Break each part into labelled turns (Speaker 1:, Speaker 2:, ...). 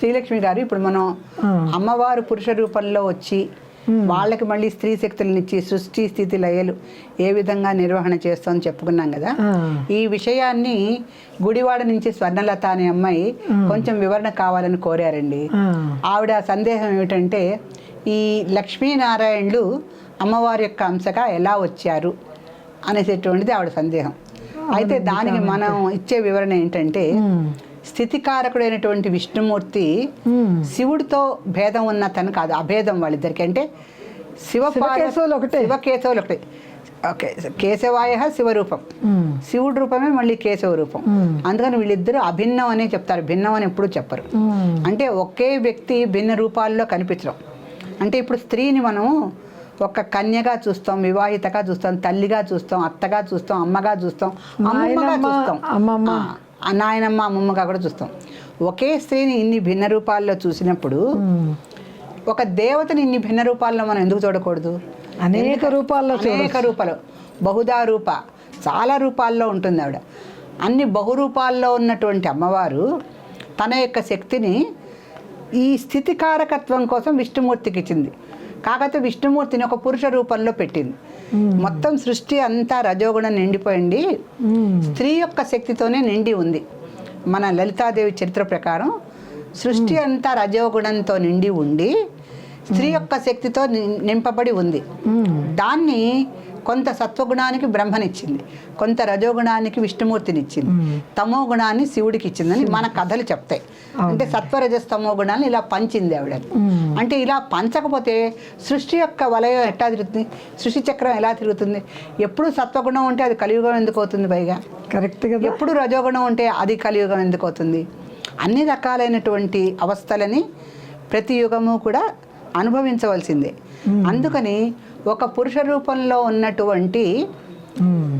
Speaker 1: శ్రీలక్ష్మి గారు ఇప్పుడు మనం అమ్మవారు పురుష రూపంలో వచ్చి వాళ్ళకి మళ్ళీ స్త్రీ శక్తులను ఇచ్చి సృష్టి స్థితి లయలు ఏ విధంగా నిర్వహణ చేస్తామని చెప్పుకున్నాం కదా. ఈ విషయాన్ని గుడివాడ నుంచి స్వర్ణలత అనే అమ్మాయి కొంచెం వివరణ కావాలని కోరారండి. ఆవిడ సందేహం ఏమిటంటే ఈ లక్ష్మీనారాయణులు అమ్మవారి యొక్క అంశగా ఎలా వచ్చారు అనేటటువంటిది ఆవిడ సందేహం. అయితే దానికి మనం ఇచ్చే వివరణ ఏంటంటే స్థితికారకుడైనటువంటి విష్ణుమూర్తి. శివుడితో భేదం ఉన్న తను కాదు అభేదం వాళ్ళిద్దరికి అంటే శివ
Speaker 2: శివకేశవులు ఒకటే.
Speaker 1: శివకేశవులు ఒకటే ఓకే కేశవాయ శివరూపం. శివుడి రూపమే మళ్ళీ కేశవ రూపం అందుకని వీళ్ళిద్దరూ అభిన్నం అనే చెప్తారు భిన్నం అని ఎప్పుడూ చెప్పరు. అంటే ఒకే వ్యక్తి భిన్న రూపాల్లో కనిపించడం అంటే ఇప్పుడు స్త్రీని మనం ఒక కన్యగా చూస్తాం వివాహితగా చూస్తాం తల్లిగా చూస్తాం అత్తగా చూస్తాం అమ్మగా చూస్తాం అమ్మమ్మగా చూస్తాం
Speaker 2: అమ్మమ్మ.
Speaker 1: నాయనమ్మ అమ్మమ్మగా కూడా చూస్తాం. ఒకే స్త్రీని ఇన్ని భిన్న రూపాల్లో చూసినప్పుడు. ఒక దేవతని ఇన్ని భిన్న రూపాల్లో మనం ఎందుకు చూడకూడదు?
Speaker 2: అనేక రూపాల్లో
Speaker 1: అనేక రూపాలు. బహుదా రూప చాలా రూపాల్లో ఉంటుంది ఆవిడ. అన్ని బహురూపాల్లో ఉన్నటువంటి అమ్మవారు తన యొక్క శక్తిని ఈ స్థితికారకత్వం కోసం విష్ణుమూర్తికి ఇచ్చింది. కాకపోతే విష్ణుమూర్తిని ఒక పురుష రూపంలో పెట్టింది. మొత్తం సృష్టి అంతా రజోగుణం నిండిపోయింది.
Speaker 2: మ్మ్.
Speaker 1: స్త్రీ యొక్క శక్తితోనే నిండి ఉంది. మన లలితాదేవి చరిత్ర ప్రకారం సృష్టి అంతా రజోగుణంతో నిండి ఉండి స్త్రీ యొక్క శక్తితో ని- నింపబడి ఉంది. దాన్ని కొంత సత్వగుణానికి బ్రహ్మనిచ్చింది కొంత రజోగుణానికి విష్ణుమూర్తినిచ్చింది తమో గుణాన్ని శివుడికి ఇచ్చిందని మన కథలు చెప్తాయి. అంటే సత్వరజస్ తమో గుణాన్ని ఇలా పంచింది ఆవిడ అంటే ఇలా పంచకపోతే సృష్టి యొక్క వలయం ఎట్లా తిరుగుతుంది? సృష్టి చక్రం ఎలా తిరుగుతుంది? ఎప్పుడు సత్వగుణం ఉంటే అది కలియుగం ఎందుకు అవుతుంది పైగా?
Speaker 2: కరెక్ట్
Speaker 1: ఎప్పుడు రజోగుణం ఉంటే అది కలియుగం ఎందుకు అవుతుంది? అన్ని రకాలైనటువంటి అవస్థలని ప్రతి యుగము కూడా అనుభవించవలసిందే. అందుకని ఒక పురుష రూపంలో ఉన్నటువంటి.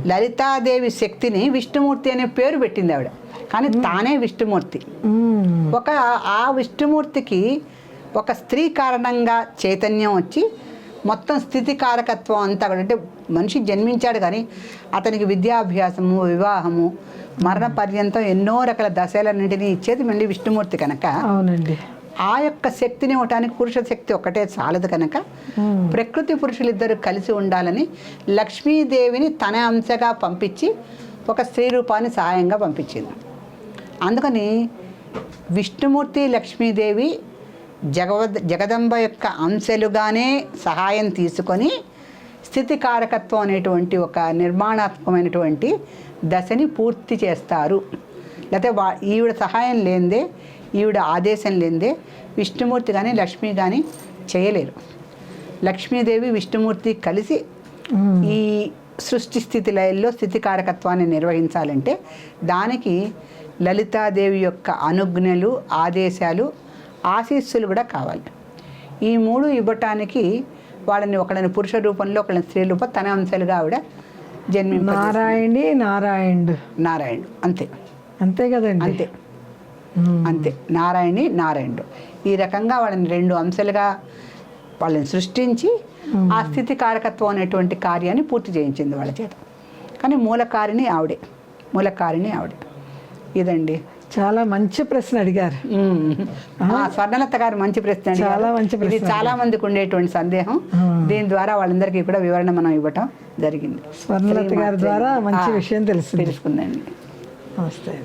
Speaker 1: లలితాదేవి శక్తిని విష్ణుమూర్తి అనే పేరు పెట్టింది ఆవిడ కానీ తానే విష్ణుమూర్తి. ఒక ఆ విష్ణుమూర్తికి ఒక స్త్రీ కారణంగా చైతన్యం వచ్చి మొత్తం స్థితి కారకత్వం అంతా కూడా అంటే మనిషి జన్మించాడు కానీ అతనికి విద్యాభ్యాసము వివాహము మరణ పర్యంతం ఎన్నో రకాల దశలన్నింటినీ ఇచ్చేది మళ్ళీ విష్ణుమూర్తి కనుక
Speaker 2: అవునండి
Speaker 1: ఆ యొక్క శక్తిని ఇవ్వటానికి పురుష శక్తి ఒకటే చాలదు కనుక. ప్రకృతి పురుషులిద్దరు కలిసి ఉండాలని లక్ష్మీదేవిని తన అంశగా పంపించి ఒక స్త్రీ రూపాన్ని సహాయంగా పంపించింది అందుకని విష్ణుమూర్తి లక్ష్మీదేవి జగవద్ జగదంబ యొక్క అంశలుగానే సహాయం తీసుకొని స్థితికారకత్వం అనేటువంటి ఒక నిర్మాణాత్మకమైనటువంటి దశని పూర్తి చేస్తారు లేకపోతే వా ఈవిడ సహాయం లేనిదే ఈవిడ ఆదేశం లేనిదే విష్ణుమూర్తి కానీ లక్ష్మి కానీ చేయలేరు. లక్ష్మీదేవి విష్ణుమూర్తి కలిసి ఈ సృష్టి స్థితి లయల్లో స్థితి కారకత్వాన్ని నిర్వహించాలంటే దానికి లలితాదేవి యొక్క అనుజ్ఞలు ఆదేశాలు ఆశీస్సులు కూడా కావాలి. ఈ మూడు ఇవ్వటానికి వాళ్ళని ఒకళ్ళని పురుష రూపంలో ఒకళ్ళని స్త్రీ రూపం తన అంశాలుగా ఆవిడ జన్మింప
Speaker 2: నారాయణి నారాయణుడు.
Speaker 1: నారాయణుడు. అంతే.
Speaker 2: అంతే కదండి.
Speaker 1: అంతే. అంతే. నారాయణి నారాయణుడు. ఈ రకంగా వాళ్ళని రెండు అంశాలుగా వాళ్ళని సృష్టించి ఆ స్థితి కారకత్వం అనేటువంటి కార్యాన్ని పూర్తి చేయించింది వాళ్ళ చేత. కానీ మూలకారిణి ఆవిడే. మూలకారిణి ఆవిడే. ఇదండి.
Speaker 2: చాలా మంచి ప్రశ్న అడిగారు.
Speaker 1: ఆ, స్వర్ణలత గారు మంచి ప్రశ్న అడిగారు.
Speaker 2: చాలా మంచి ప్రశ్న
Speaker 1: ఇది చాలా మందికి ఉండేటువంటి సందేహం. దీని ద్వారా వాళ్ళందరికీ కూడా వివరణ మనం ఇవ్వటం జరిగింది.
Speaker 2: స్వర్ణలత గారి ద్వారా మంచి విషయం తెలిసింది.
Speaker 1: తెలుసుకుందండి.
Speaker 2: నమస్తే.